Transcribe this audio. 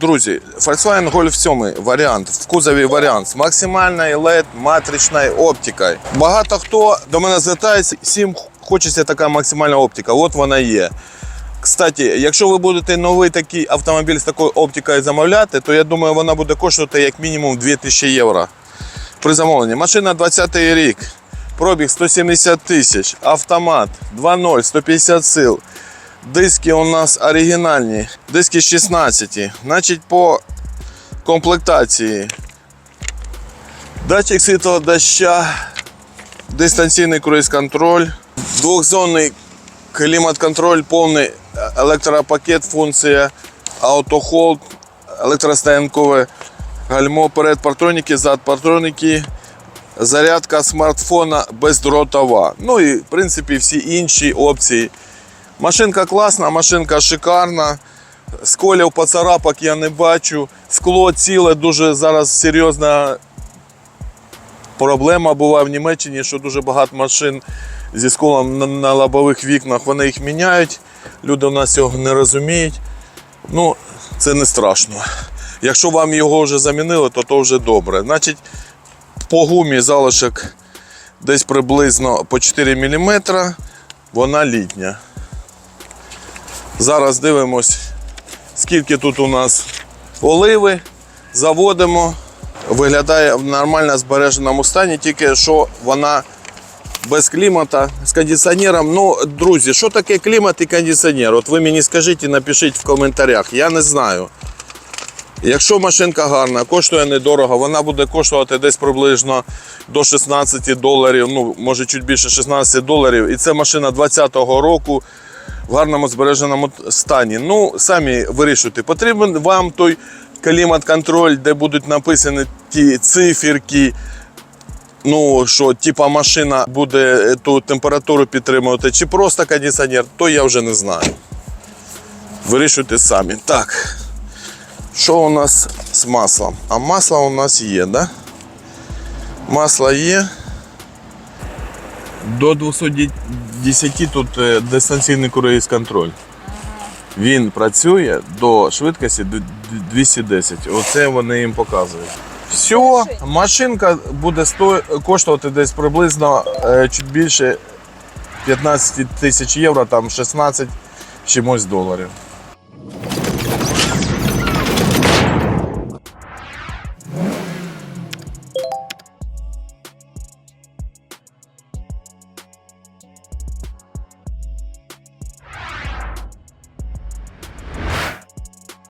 Друзі, Volkswagen Golf 7 варіант, в кузові варіант з максимальною LED матричною оптикою. Багато хто до мене звертається, всім хочеться така максимальна оптика. От вона є. Кстати, якщо ви будете новий такий автомобіль з такою оптикою замовляти, то я думаю, вона буде коштувати як мінімум 2000 євро при замовленні. Машина 20 рік, пробіг 170 тисяч, автомат 2.0, 150 сил. Диски у нас оригінальні, диски 16. Значить, по комплектації. Датчик світлого доща, дистанційний круїз-контроль, двохзонний клімат-контроль, повний електропакет, функція автохолд, електростоянкове гальмо, перед партроніки, зад партроніки, зарядка смартфона бездротова. Ну і в принципі всі інші опції. Машинка класна, машинка шикарна. Сколів поцарапок я не бачу. Скло ціле, дуже зараз серйозна проблема була в Німеччині, що дуже багато машин зі сколом на, лобових вікнах вони їх міняють. Люди у нас цього не розуміють. Ну, це не страшно. Якщо вам його вже замінили, то то вже добре. Значить, по гумі залишок десь приблизно по 4 мм, вона літня. Зараз дивимось, скільки тут у нас оливи. Заводимо. Виглядає в нормально збереженому стані, тільки що вона без клімата з кондиціонером. Ну, друзі, що таке клімат і кондиціонер? От ви мені скажіть і напишіть в коментарях. Я не знаю. Якщо машинка гарна, коштує недорого, вона буде коштувати десь приблизно до 16 доларів, ну може чуть більше 16 доларів. І це машина 20-го року в гарному збереженому стані. Ну, самі вирішуйте, потрібен вам той клімат-контроль, де будуть написані ті циферки, ну що типа машина буде ту температуру підтримувати, чи просто кондиціонер, то я вже не знаю. Вирішуйте самі. Так. Що у нас з маслом? А масло у нас є, да? Масло є. До 210 тут е, дистанційний круїз контроль. Він працює до швидкості д- д- 210. Оце вони їм показують. Все, машинка буде сто... коштувати десь приблизно е, чуть більше 15 тисяч євро, там 16 чимось доларів.